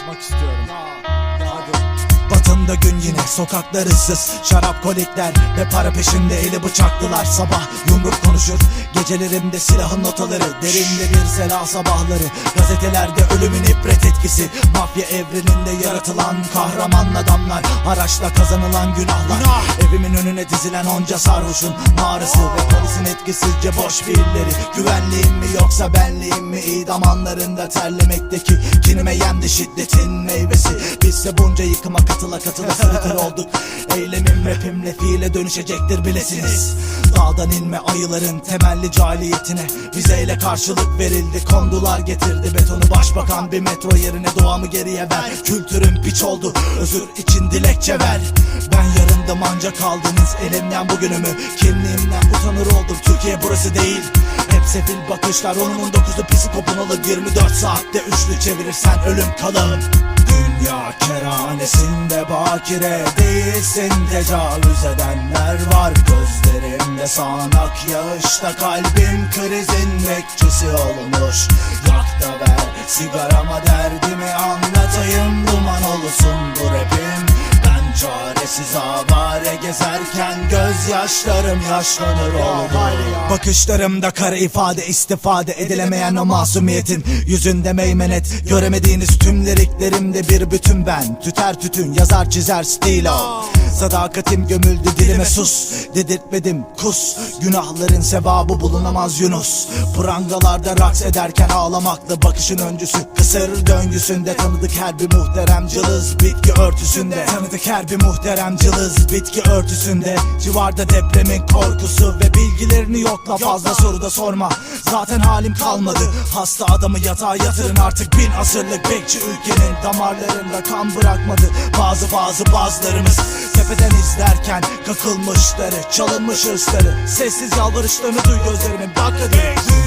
anlatmak istiyorum. Karşımda gün yine sokaklar ıssız. Şarap kolikler ve para peşinde eli bıçaklılar. Sabah yumruk konuşur Gecelerimde silahın notaları. Derinde bir sela sabahları Gazetelerde ölümün ibret etkisi. Mafya evreninde yaratılan kahraman adamlar. Araçla kazanılan günahlar. Evimin önüne dizilen onca sarhoşun mağarası Ve polisin etkisizce boş fiilleri. Güvenliğim mi yoksa benliğim mi? İdam anlarında terlemekteki Kinime yendi şiddetin meyvesi. Bizse bunca yıkıma katıla katıla sırıtır olduk Eylemim rapimle fiile dönüşecektir bilesiniz. Dağdan inme ayıların temelli cahiliyetine. Vizeyle karşılık verildi kondular getirdi. Betonu Başbakan bir metro yerine doğamı geriye ver. Kültürüm piç oldu özür için dilekçe ver. Ben yarındım ancak kaldınız elimden bugünümü. Kimliğimden utanır oldum Türkiye burası değil. Hep sefil bakışlar onumun dokuzu psikopun alır 24 saatte üçlü çevirirsen ölüm kalır Dünya kerhanesinde bakire değilsin. Tecavüz edenler var. Gözlerimde sağanak yağışta Kalbim krizin bekçisi olmuş. Yak da ver sigarama derdimi anlatayım. Duman olsun bu rapim. Ben çaresiz avare gezerken gözyaşlarım yaşlanır oldu Bakışlarımda kara ifade istifade edilemeyen o masumiyetin Yüzünde meymenet. Göremediğiniz tüm liriklerimde bir bütün ben. Tüter tütün yazar çizer stilo Sadakatim gömüldü dilime sus. Dedirtmedim kus. Günahların sevabı bulunamaz Yunus. Prangalarda raks ederken ağlamakla bakışın öncüsü. Kısır döngüsünde tanıdık her bir muhterem cılız Bitki örtüsünde. Tanıdık her bir muhterem cılız Bitki örtüsünde civarda depremin korkusu Ve bilgilerini yokla fazla soru da sorma. Zaten halim kalmadı. Hasta adamı yatağa yatırın artık. Bin asırlık bekçi ülkenin Damarlarında kan bırakmadı. Bazı bazı bazılarımız Tepeden izlerken kakılmışları Çalınmış hırsları Sessiz yalvarışlarını duy gözlerimin bak hadi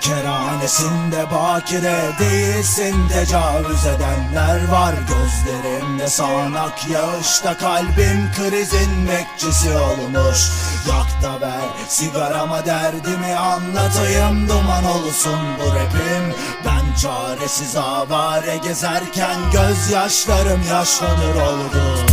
kerhanesinde bakire değilsin Tecavüz edenler var. Gözlerimde Sağanak yağışta kalbim krizin bekçisi olmuş. Yak da ver sigarama derdimi anlatayım Duman olsun bu rapim. Ben çaresiz avare gezerken Gözyaşlarım yaşlanır oldu